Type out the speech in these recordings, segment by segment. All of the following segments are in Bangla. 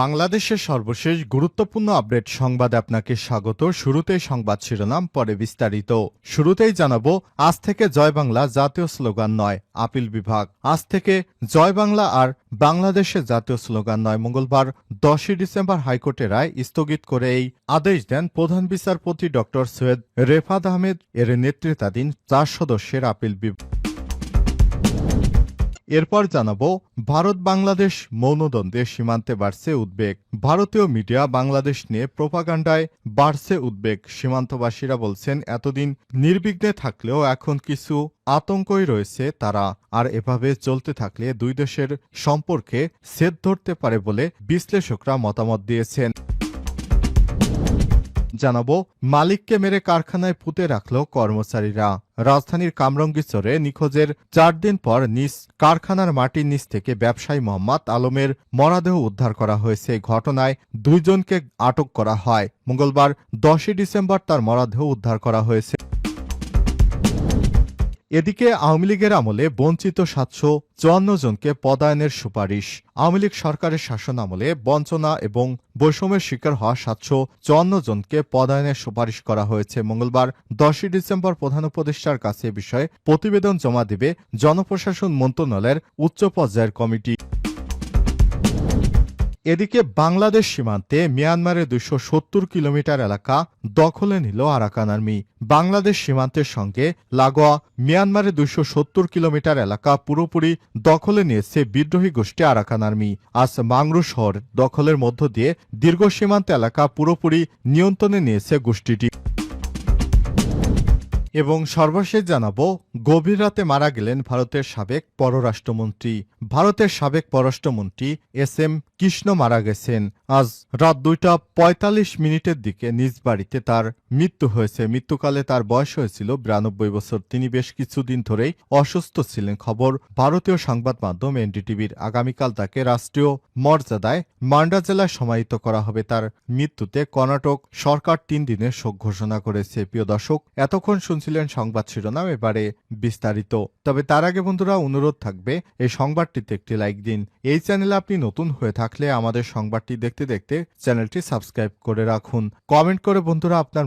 বাংলাদেশের সর্বশেষ গুরুত্বপূর্ণ আপডেট সংবাদে আপনাকে স্বাগত। শুরুতেই সংবাদ শিরোনাম, পরে বিস্তারিত। শুরুতেই জানাব, আজ থেকে জয় বাংলা জাতীয় স্লোগান নয়, আপিল বিভাগ। আজ থেকে জয় বাংলা আর বাংলাদেশের জাতীয় স্লোগান নয়। মঙ্গলবার দশই ডিসেম্বর হাইকোর্টের রায় স্থগিত করে এই আদেশ দেন প্রধান বিচারপতি ড সৈয়দ রেফাদ আহমেদ। এর নেতৃত্বাধীন চার সদস্যের আপিল বিভাগ। এরপর জানাব, ভারত বাংলাদেশ মৌনদ্বন্দ্বে সীমান্তে বাড়ছে উদ্বেগ। ভারতীয় মিডিয়া বাংলাদেশ নিয়ে প্রোপাগান্ডায় বাড়ছে উদ্বেগ। সীমান্তবাসীরা বলছেন, এতদিন নির্বিঘ্নে থাকলেও এখন কিছু আতঙ্কই রয়েছে তারা। আর এভাবে চলতে থাকলে দুই দেশের সম্পর্কে সেদ ধরতে পারে বলে বিশ্লেষকরা মতামত দিয়েছেন। জানাব, মালিককে মেরে কারখানায় পুঁতে রাখল কর্মচারীরা। রাজধানীর কামরঙ্গিচরে নিখোঁজের চার দিন পর নিজ কারখানার মাটির নিচ থেকে ব্যবসায়ী মোহাম্মদ আলমের মরাদেহ উদ্ধার করা হয়েছে। ঘটনায় দুইজনকে আটক করা হয়। মঙ্গলবার দশই ডিসেম্বর তার মরাদেহ উদ্ধার করা হয়েছে। এদিকে আওয়ামী লীগের আমলে বঞ্চিত সাতশো চুয়ান্ন জনকে পদায়নের সুপারিশ। আওয়ামী লীগ সরকারের শাসন আমলে বঞ্চনা এবং বৈষম্যের শিকার হওয়া সাতশো চুয়ান্ন জনকে পদায়নের সুপারিশ করা হয়েছে। মঙ্গলবার দশই ডিসেম্বর প্রধান উপদেষ্টার কাছে এ বিষয়ে প্রতিবেদন জমা দেবে জনপ্রশাসন মন্ত্রণালয়ের উচ্চ পর্যায়ের কমিটি। এদিকে বাংলাদেশ সীমান্তে মিয়ানমারের দুশো সত্তর কিলোমিটার এলাকা দখলে নিল আরাকান আর্মি। বাংলাদেশ সীমান্তের সঙ্গে লাগোয়া মিয়ানমারের দুশো সত্তর কিলোমিটার এলাকা পুরোপুরি দখলে নিয়েছে বিদ্রোহী গোষ্ঠী আরাকান আর্মি। আজ মাংরু শহর দখলের মধ্য দিয়ে দীর্ঘ সীমান্ত এলাকা পুরোপুরি নিয়ন্ত্রণে নিয়েছে গোষ্ঠীটি। এবং সর্বশেষ জানাব, গভীর রাতে মারা গেলেন ভারতের সাবেক পররাষ্ট্রমন্ত্রী। ভারতের সাবেক পররাষ্ট্রমন্ত্রী এস এম কৃষ্ণ মারা গেছেন। আজ রাত দুইটা পঁয়তাল্লিশ মিনিটের দিকে নিজ বাড়িতে তার মৃত্যু হয়েছে। মৃত্যুকালে তার বয়স হয়েছিল বিরানব্বই বছর। তিনি বেশ কিছুদিন ধরেই অসুস্থ ছিলেন। খবর ভারতীয় সংবাদ মাধ্যম এনডিটিভির। আগামীকাল তাকে রাষ্ট্রীয় মর্যাদায় মান্ডা জেলায় সমাহিত করা হবে। তার মৃত্যুতে কর্ণাটক সরকার তিন দিনের শোক ঘোষণা করেছে। প্রিয় দর্শক, এতক্ষণ শুনছিলেন সংবাদ শিরোনাম, এবারে বিস্তারিত। তবে তার আগে বন্ধুরা, অনুরোধ থাকবে, এই সংবাদটিতে একটি লাইক দিন। এই চ্যানেলে আপনি নতুন হয়ে থাকলে আমাদের সংবাদটি দেখতে দেখতে চ্যানেলটি সাবস্ক্রাইব করে রাখুন। কমেন্ট করে বন্ধুরা, আপনার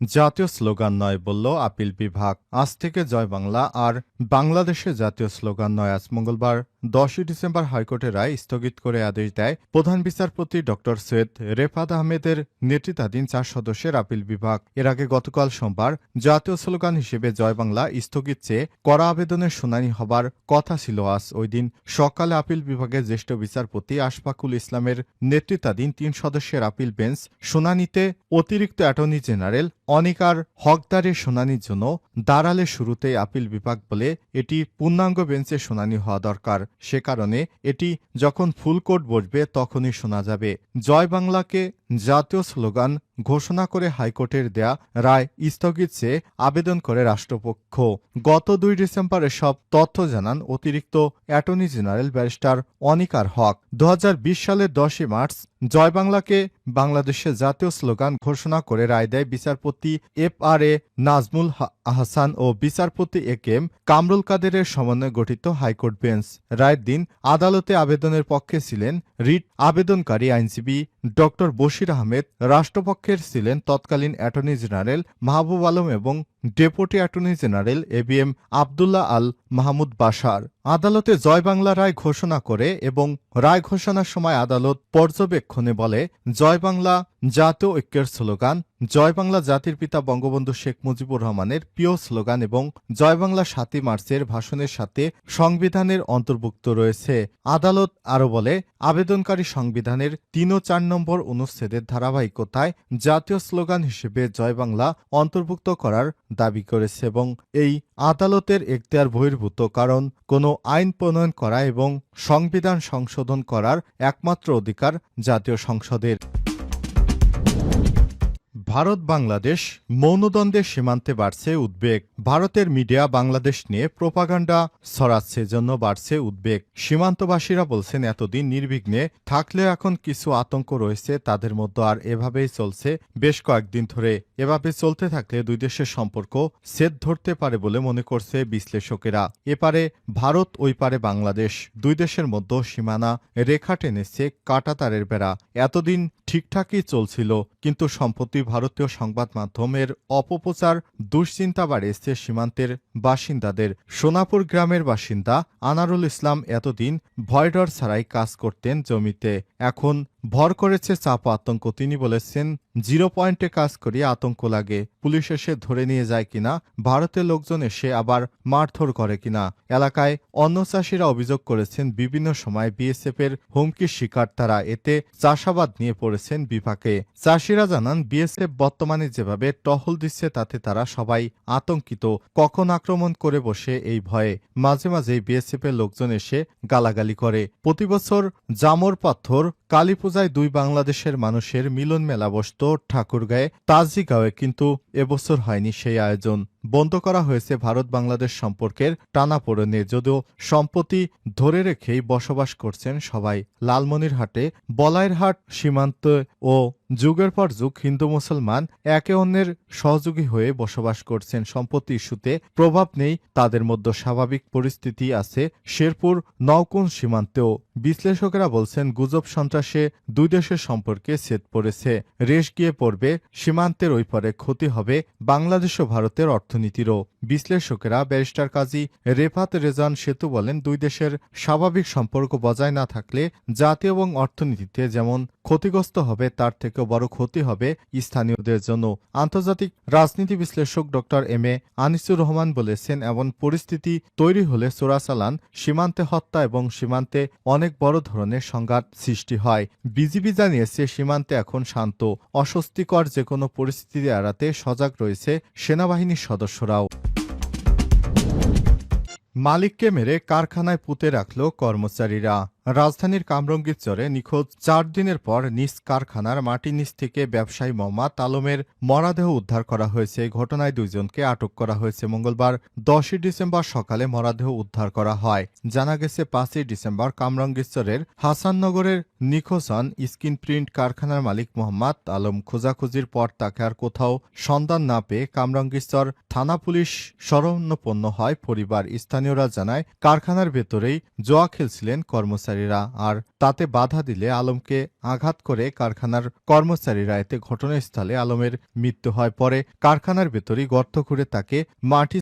জাতীয় স্লোগান নয় বলল আপিল বিভাগ। আজ থেকে জয় বাংলা আর বাংলাদেশের জাতীয় স্লোগান নয়। আজ মঙ্গলবার, দশই ডিসেম্বর হাইকোর্টের রায় স্থগিত করে আদেশ দেয় প্রধান বিচারপতি ড সৈয়দ রেফাত আহমেদের নেতৃত্বাধীন চার সদস্যের আপিল বিভাগ। এর আগে গতকাল সোমবার জাতীয় স্লোগান হিসেবে জয় বাংলা স্থগিত চেয়ে করা আবেদনের শুনানি হবার কথা ছিল। আজ ওই দিন সকালে আপিল বিভাগের জ্যেষ্ঠ বিচারপতি আশফাকুল ইসলামের নেতৃত্বাধীন তিন সদস্যের আপিল বেঞ্চ শুনানিতে অতিরিক্ত অ্যাটর্নি জেনারেল অনিকার হকদারের শুনানির জন্য দাঁড়ালে শুরুতেই আপিল বিভাগ বলে এটি পূর্ণাঙ্গ বেঞ্চে শুনানি হওয়া দরকার। সে কারণে এটি যখন ফুল কোর্ট বসবে তখনই শোনা যাবে। জয় বাংলাকে জাতীয় স্লোগান ঘোষণা করে হাইকোর্টের দেয়া রায় স্থগিত চেয়ে আবেদন করে রাষ্ট্রপক্ষ। গত দুই ডিসেম্বর এসব তথ্য জানান অতিরিক্ত attorney general barrister Anikar Haque. দু হাজার বিশ সালের দশই মার্চ জয় বাংলাকে বাংলাদেশের জাতীয় স্লোগান ঘোষণা করে রায় দেয় বিচারপতি F R A Nazmul Ahsan ও বিচারপতি এ কেম কামরুল কাদেরের সমন্বয়ে গঠিত হাইকোর্ট বেঞ্চ। রায়ের দিন আদালতে আবেদনের পক্ষে ছিলেন রিট আবেদনকারী আইনজীবী ড. বশির আহমেদ রাষ্ট্রপক্ষের ছিলেন তৎকালীন অ্যাটর্নি জেনারেল মাহবুব আলম এবং deputy attorney general A B M Abdullah Al Mahmud Bashar আদালতে জয় বাংলা রায় ঘোষণা করে এবং রায় ঘোষণার সময় আদালত পর্যবেক্ষণে বলে, জয় বাংলা জাতীয় ঐক্যের স্লোগান, জয় বাংলা জাতির পিতা বঙ্গবন্ধু শেখ মুজিবুর রহমানের প্রিয় স্লোগান এবং জয় বাংলা সাতই মার্চের ভাষণের সাথে সংবিধানের অন্তর্ভুক্ত রয়েছে। আদালত আরও বলে, আবেদনকারী সংবিধানের তিন ও চার নম্বর অনুচ্ছেদের ধারাবাহিকতায় জাতীয় স্লোগান হিসেবে জয় বাংলা অন্তর্ভুক্ত করার দাবি করেছে এবং এই আদালতের এখতিয়ার বহির্ভূত কারণ কোনো আইন প্রণয়ন করা এবং সংবিধান সংশোধন করার একমাত্র অধিকার জাতীয় সংসদের। ভারত বাংলাদেশ মৌনদ্বন্দ্বের সীমান্তে বাড়ছে উদ্বেগ। ভারতের মিডিয়া বাংলাদেশ নিয়ে প্রোপাগান্ডা ছড়াচ্ছে জন্য বাড়ছে উদ্বেগ। সীমান্তবাসীরা বলছেন, এতদিন নির্বিঘ্নে থাকলে এখন কিছু আতঙ্ক রয়েছে, তাদের মধ্যে আর এভাবেই চলছে বেশ কয়েকদিন ধরে। এভাবে চলতে থাকলে দুই দেশের সম্পর্ক সেদ ধরতে পারে বলে মনে করছে বিশ্লেষকেরা। এপারে ভারত ওই পারে বাংলাদেশ। দুই দেশের মধ্যে সীমানা রেখা টেনেছে কাটাতারের বেড়া। এতদিন ঠিকঠাকই চলছিল, কিন্তু সম্প্রতি ভারতীয় সংবাদ মাধ্যমের অপপ্রচার দুশ্চিন্তা বাড়িয়েছে সীমান্তের বাসিন্দাদের। সোনাপুর গ্রামের বাসিন্দা আনারুল ইসলাম এতদিন ভয়ডর ছাড়াই কাজ করতেন জমিতে। এখন ভর করেছে চাপ আতঙ্ক। তিনি বলেছেন, জিরো পয়েন্টে কাজ করি আতঙ্ক লাগে। পুলিশ এসে ধরে নিয়ে যায় কিনা, ভারতের লোকজন এসে আবার মারধর করে কিনা। এলাকায় অন্য চাষিরা অভিযোগ করেছেন, বিভিন্ন সময় বিএসএফ এর হুমকির শিকার তারা। এতে চাষাবাদ নিয়ে পড়েছেন বিপাকে। চাষিরা জানান, বিএসএফ বর্তমানে যেভাবে টহল দিচ্ছে, তাতে তারা সবাই আতঙ্কিত। কখন আক্রমণ করে বসে এই ভয়ে? মাঝে মাঝে বিএসএফ এর লোকজন এসে গালাগালি করে। প্রতিবছর জামর পাথর কালী পূজায় দুই বাংলাদেশের মানুষের মিলন মেলা বসত ঠাকুরগাঁয়ে তাজিগাঁওয়ে কিন্তু এবছর হয়নি সেই আয়োজন। বন্ধ করা হয়েছে ভারত বাংলাদেশ সম্পর্কের টানাপোড়েনে যদিও সম্পত্তি ধরে রেখেই বসবাস করছেন সবাই। লালমনিরহাটে বলাইরহাট সীমান্ত ও যুগের পর যুগ হিন্দু মুসলমান একে অন্যের সহযোগী হয়ে বসবাস করছেন। সম্পত্তি ইস্যুতে প্রভাব নেই, তাদের মধ্যে স্বাভাবিক পরিস্থিতি আছে শেরপুর নওকুন সীমান্তেও। বিশ্লেষকেরা বলছেন, গুজব সন্ত্রাসে দুই দেশের সম্পর্কে ছেদ পড়েছে। রেশ গিয়ে পড়বে, সীমান্তের ওই পারে ক্ষতি হবে বাংলাদেশ ও ভারতের Anthony Tiro বিশ্লেষকেরা ব্যারিস্টার কাজী রেফাত রেজান সেতু বলেন, দুই দেশের স্বাভাবিক সম্পর্ক বজায় না থাকলে জাতীয় এবং অর্থনীতিতে যেমন ক্ষতিগ্রস্ত হবে, তার থেকেও বড় ক্ষতি হবে স্থানীয়দের জন্য। আন্তর্জাতিক রাজনীতি বিশ্লেষক ড. এম. এ. আনিসুর রহমান বলেছেন, এমন পরিস্থিতি তৈরি হলে চোরাচালান, সীমান্তে হত্যা এবং সীমান্তে অনেক বড় ধরনের সংঘাত সৃষ্টি হয়। বিজিবি জানিয়েছে, সীমান্তে এখন শান্ত, অস্বস্তিকর যে কোনো পরিস্থিতি এড়াতে সজাগ রয়েছে সেনাবাহিনীর সদস্যরাও। মালিককে মেরে কারখানায় পুঁতে রাখল কর্মচারীরা। রাজধানীর কামরঙ্গীর চরে নিখোঁজ চার দিনের পর নিজ কারখানার মাটি নিচ থেকে ব্যবসায়ী মোহাম্মদ আলমের মরাদেহ উদ্ধার করা হয়েছে। ঘটনায় দুইজনকে আটক করা হয়েছে। মঙ্গলবার দশই ডিসেম্বর সকালে মরাদেহ উদ্ধার করা হয়। জানা গেছে, পাঁচই ডিসেম্বর কামরঙ্গীরচরের হাসাননগরের নিখোঁজ হন স্কিন প্রিন্ট কারখানার মালিক মোহাম্মদ আলম খোঁজাখুঁজির পর তাকে আর কোথাও সন্ধান না পেয়ে কামরঙ্গীরচর থানা পুলিশ শরণাপন্ন হয়। পরিবার স্থানীয়রা জানায়, কারখানার ভেতরেই জোয়া খেলছিলেন কর্মচারীরা, আর তাতে বাধা দিলে আলমকে আঘাত করে কারখানার কর্মচারীরা। এতে ঘটনাস্থলে আলমের মৃত্যু হয়। পরে কারখানার ভেতরই গর্ত করে তাকে মাটি